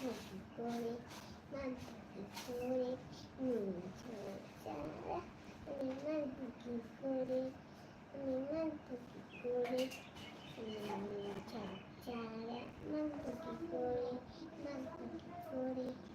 ভর্তি করে মান ভর্তি করে নুন চারা আমি মান ভর্তি করে আমি মান ভর্তি করে নুন চারা মান ভর্তি করে মান ভর্তি করে নুন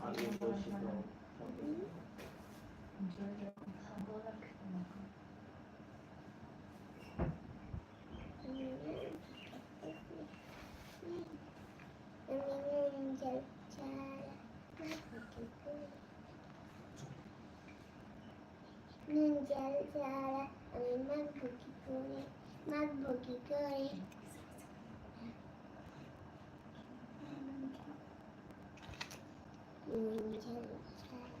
আগে বসে তো আমি নুন চারা মান ভর্তি করে নুন চারা আমি মান ভর্তি করে মান ভর্তি করে নুন চারা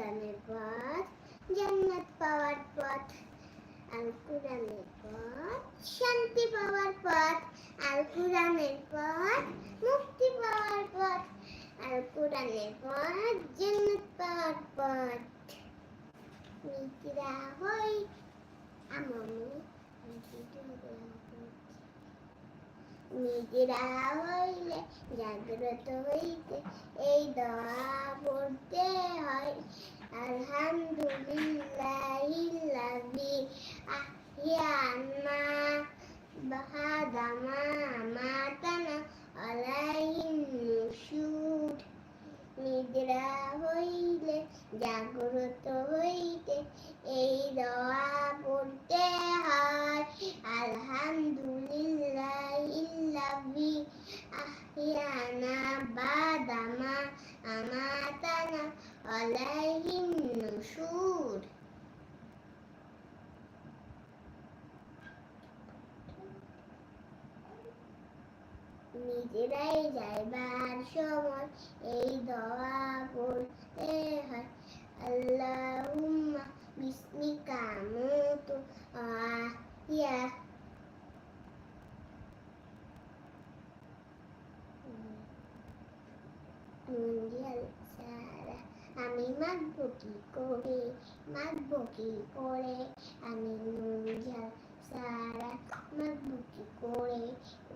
কোরআনের পথ জান্নাত পাওয়ার পথ, আল কোরআনের পথ, শান্তি পাওয়ার পথ, আল কোরআনের পথ, মুক্তি পাওয়ার পথ, আল কোরআনের পথ জান্নাত পাওয়ার পথ। মিত্রা হই আমামি নিজেরা হইলে জাগ্রত হইতে এই দোয়া পড়তে হয়। আলহামদুলিল্লাহিল্লাযী আহিয়ানা বাহাদামা মাতানা আলাইহিন নুশুর নিদ্রা হইলে জাগ্রত হইতে এই দোয়া পড়তে হয় আলহামদুলিল্লাহ ইল্লাহি আহিয়ানা বাদামা আমাতানা আলাইহিন নুশুর নিজেরাই যাইবার সময় এই দোয়া হয়। আমি মাখবো কি করে? মাখবো কি করে? আমি নুনঝাল সারা মাখবো কি করে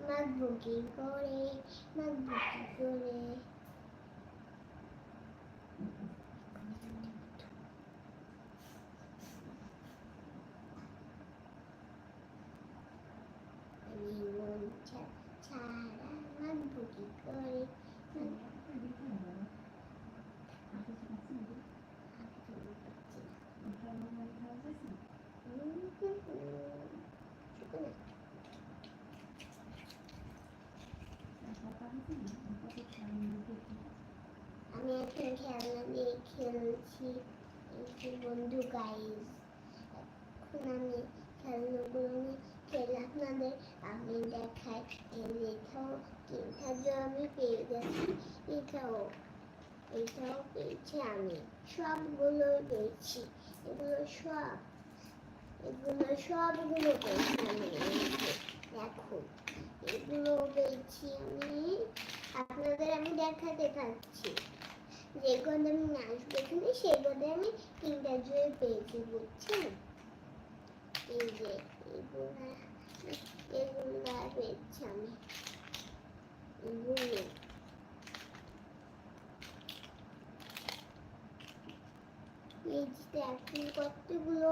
মাখবো কি করে মাখবো কি করে আমি নুনঝাল সারা মাখবো কি করে আমি এখন খেলনা দিয়ে এই বন্ধু গাইজ এখন আমি খেলনাগুলো নিয়ে খেলে আপনাদের, আমি দেখাই, এই লেখাও তিনটা যে আমি পেয়ে গেছি, এটাও এটাও পেয়েছি আমি, সবগুলোই পেয়েছি, এগুলো সব, এগুলো সবগুলো পেয়েছি আমি দেখো, এগুলো পেয়েছি আমি, আপনাদের আমি দেখাতে থাকছি যে গন্ধে আমি আসব এখানে সেই গন্ধে আমি তিনটা জুয়ে পেয়েছি, বুঝছেন? এই যে এগুলা এগুলা পেয়েছি আমি। এগুলো এই যে এখন কতগুলো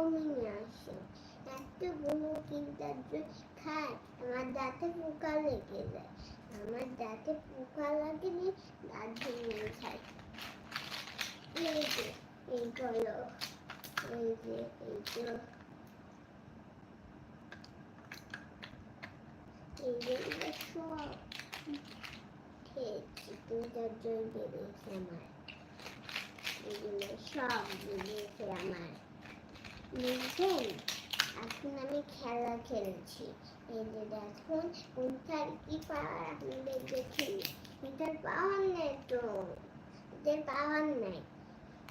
কিন্তু খায়, আমার দাঁতে পোকা লেগে যায়, আমার দাঁতে পোকা লাগেনি, দাঁত ভেঙে খায় আমার এগুলো সব এখন আমি খেলা খেলছি এই যে দেখুন কোনটার কি পাওয়ার আপনাদের দেখি এটার পাওয়ার নেই তো এটার পাওয়ার নাই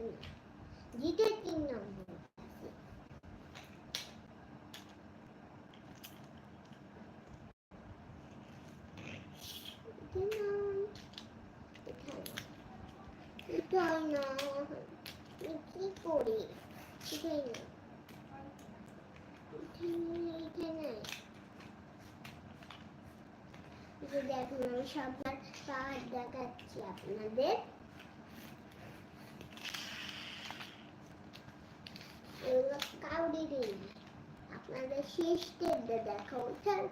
না যেটা তিন নম্বর আমি কি করি এটাই না নাই দেখুন আমি সবার দেখাচ্ছি আপনাদের এগুলো দিই আপনাদের শেষ টেপটা দেখা ওঠার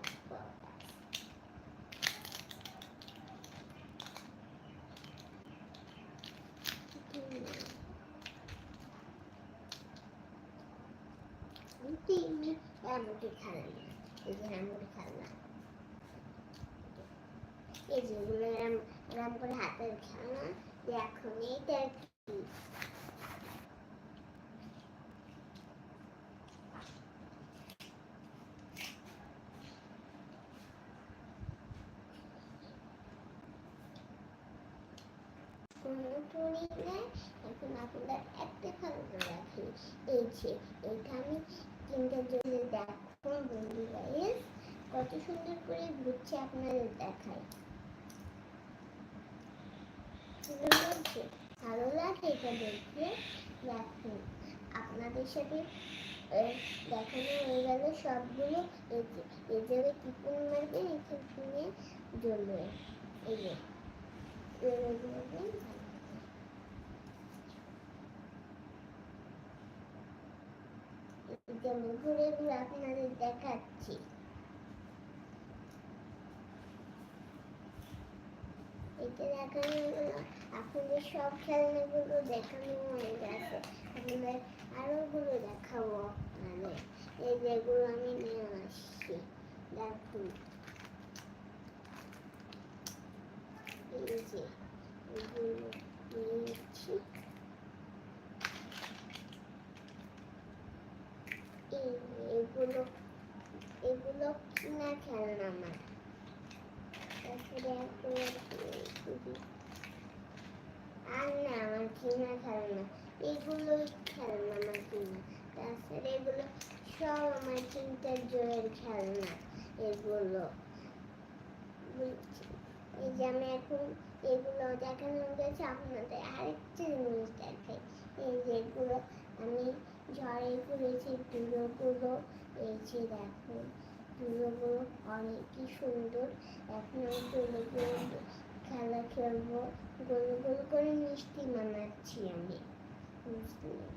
এমনটি খেলেন এই যে এমনটি খেলনা এই যেগুলো এরম করে হাতের খেলনা এখন এটা কি কোনো টুনি নেই এখন আপনাদের একটা খেলনা রাখি যে এটা আমি তিনটা জন্য দেখুন বন্ধু গাইস কত সুন্দর করে গুচ্ছে আপনাদের দেখাই ভালো লাগে এটা দেখতে? দেখুন আপনাদের সাথে দেখানো হয়ে গেল সবগুলো। এই যে, এই জায়গায় টিপুন মারবেন এখানে জ্বলবে এই যে যেমন ঘুরে ঘুরে আপনাদের দেখাচ্ছি। এটা দেখানো, আপনাদের সব খেলনাগুলো দেখানো হয়ে গেছে। আপনাদের আরও গুলো দেখাবো আপনাদের। এই যেগুলো আমি নিয়ে আসছি, দেখুন এই যে এগুলো নিয়ে এসেছি এই- এগুলো এগুলো কিনা খেলনা আমার তারপরে এগুলো কি- আর না আমার কিনা খেলনা এগুলোই খেলনা আমার কিনা তাছাড়া এগুলো সব আমার চিন্তা জয়ের খেলনা এগুলো বুঝছি। এই যে আমি এখন এগুলো দেখানো গেছে আপনাদের আরেকটা জিনিস দেখাই। এই যেগুলো আমি ঝড়ে করেছি দুলোগুলো এই যে দেখুন দুলোগুলো অনেকই সুন্দর। এখন আমি খেলা খেলব, গোল গোল করে মিষ্টি বানাচ্ছি আমি, বুঝলেন?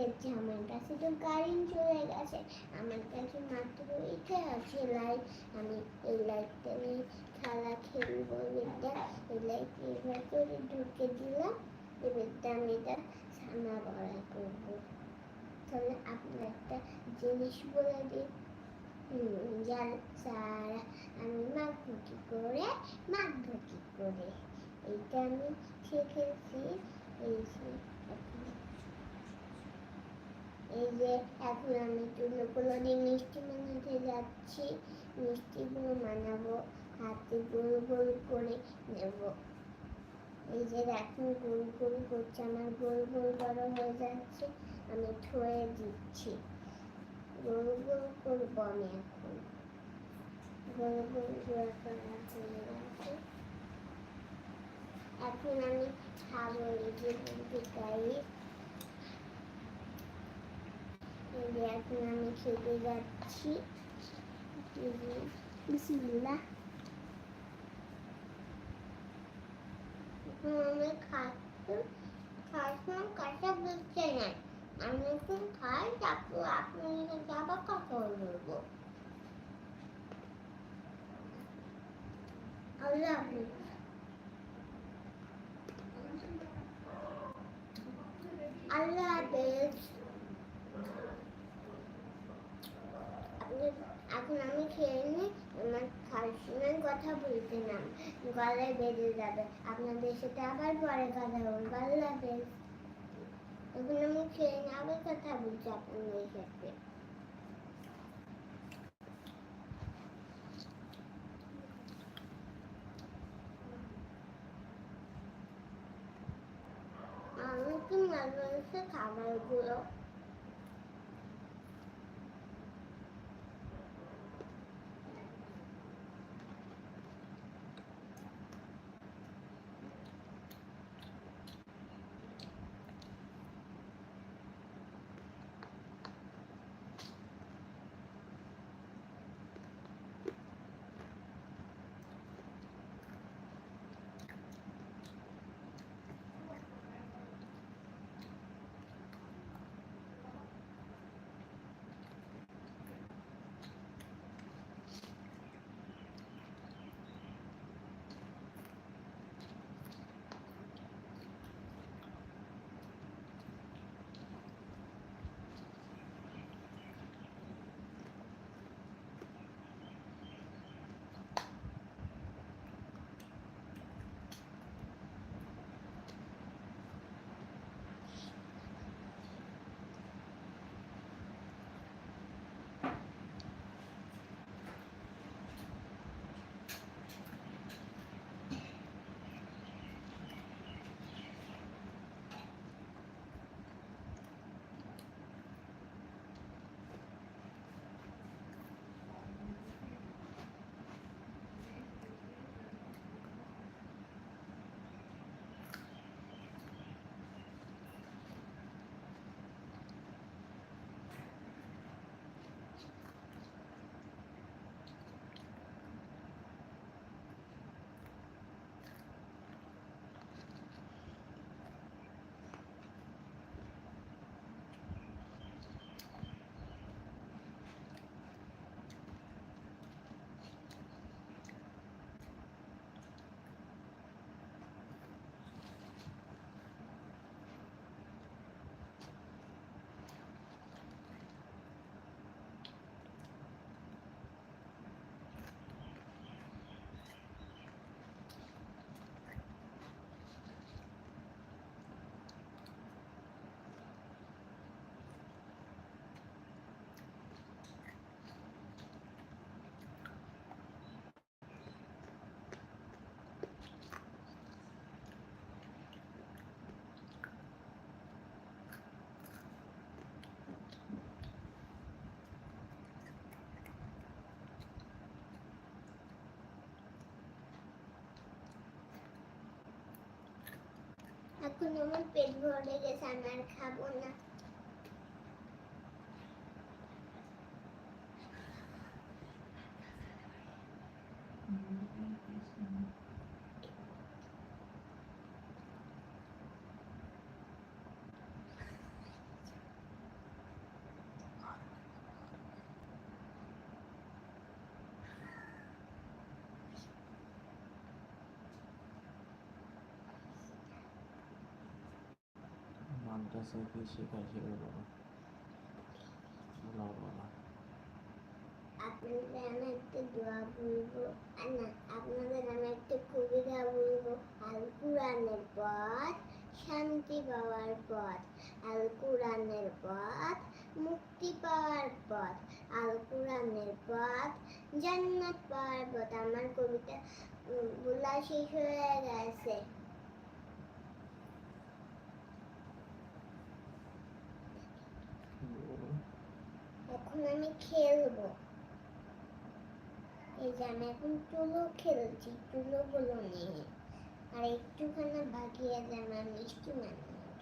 এর যে আমার কাছে তো কারেন্ট চলে গেছে, আমার কাছে মাত্র এটা আছে লাইট আমি এই লাইটটা নিয়ে খেলা খেলব এটা। লাইটের ভেতরে ঢুকে দিলাম। এবারটা আমি এটা ছানা বড়া করব। তাহলে আপনার একটা জিনিস বলে দিই। সারা আমি করে? মাখবো করে? এইটা আমি শিখেছি। এই এই যে এখন আমি মিষ্টি বানাতে যাচ্ছি। মিষ্টিগুলো বানাবো। হাতে গোল গোল করে নেব। এই যে এখন গোল গোল করছে আমার গোল গোল বড় হয়ে যাচ্ছে, আমি ছুঁয়ে দিচ্ছি। গোল গোল করব আমি এখন। গোল গোল করে হয়ে গেছে এখন আমি খাব এই যে চাই এখন আমি খেতে যাচ্ছি। বিসমিল্লাহ। আমি খাচ্ছি খাচ্ছিলাম কাঁচা বুঝছে না। আমি এখন খাই, তারপর আপনি আবার কথা বলব। আল্লাহ হাফিজ আল্লাহ হাফেজ আপনি এখন আমি খেয়ে নিই আমার খাওয়ার সময় কথা বলতে না গলায় বেঁধে যাবে। আপনাদের সাথে আবার পরে কথা বলব। আল্লাহ হাফেজ। এখন আমি খেয়ে নিই আবার কথা বলছি আপনাদের সাথে। আমি কি মজা হয়েছে খাবারগুলো এখন আমার পেট ভরে গেছে আমি আর খাব না। মাদ্রাসায় কি শেখায় সেগুলো বলো বলো বলো আপনাদের আমি একটা দোয়া বলব আপনাদের আমি একটা কবিতা বলব আল কোরআনের পথ শান্তি পাওয়ার পথ আল কোরআনের পথ মুক্তি পাওয়ার পথ আল কোরআনের পথ জান্নাত পাওয়ার পথ, আমার কবিতা বলা শেষ হয়ে গেছে। এখন আমি খেলব। এই যে আমি এখন তুলো খেলছি তুলো গুলো নিয়ে। আর একটুখানি বাকিয়ে যে আমার মিষ্টি বানানোর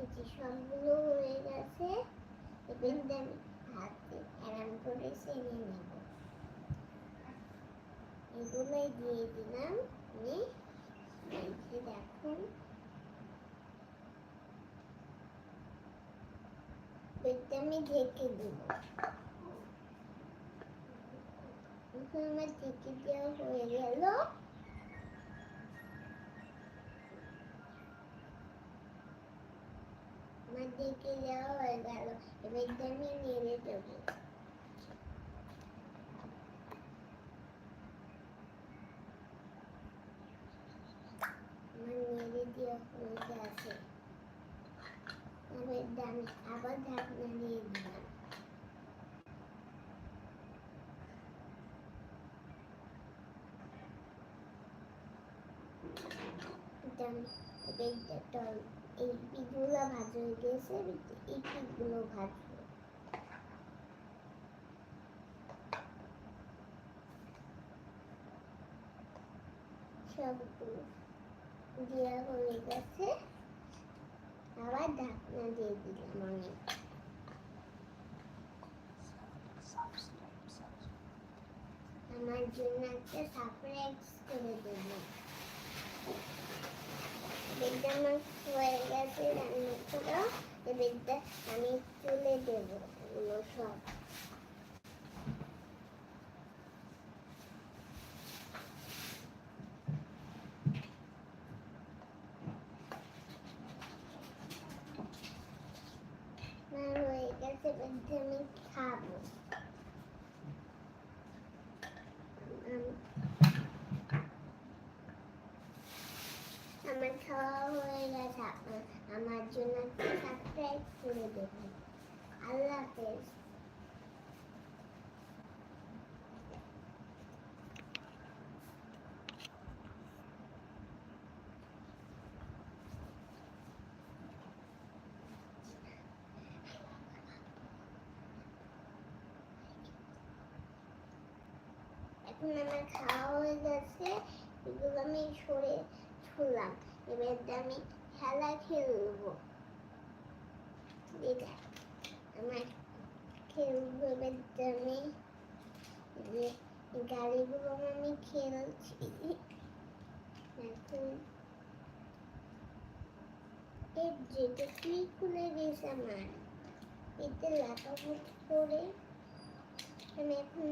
এই যে সবগুলো হয়ে গেছে, এবার আমি হাতে আরাম করে সেনে নেব। এগুলোই দিয়ে দিলাম। নিয়ে দেখুন পেটটা আমি ঢেকে দেব। আমার ঢেকে দেওয়া হয়ে গেল। আমার ঢেকে দেওয়া হয়ে গেল। এবার আমি নেড়ে দেবো আমার নেড়ে দেওয়া হয়ে গেছে এবার এটা আমি আবার ঢাকনা দিয়ে দিলাম এটা এটা এই পিঠগুলো ভাজা হয়ে গেছে এই পিঠগুলো ভাজবো। দেওয়া হয়ে গেছে। আবার ঢাকনা দিয়ে দিলাম আমি। আমার জন্য একটা সারপ্রাইজ করে দেবো। বেডটা আমার হয়ে গেছে রান্না করা বেডটা আমি তুলে দেবো সব হয়ে গেছে বেডটা আমি খাব আম- আমার হয়ে গেছে আমার জন্য আল্লাহ হাফেজ এখন আমার খাওয়া হয়ে গেছে, এগুলো আমি সরে ছুলাম এবার আমি খেলা খেলব। আমার খেলব এবার আমি গাড়িগুলো আমি খেলছি এখন এর যেটা কি খুলে গেছে আমার এতে লাফাফুট করে আমি এখন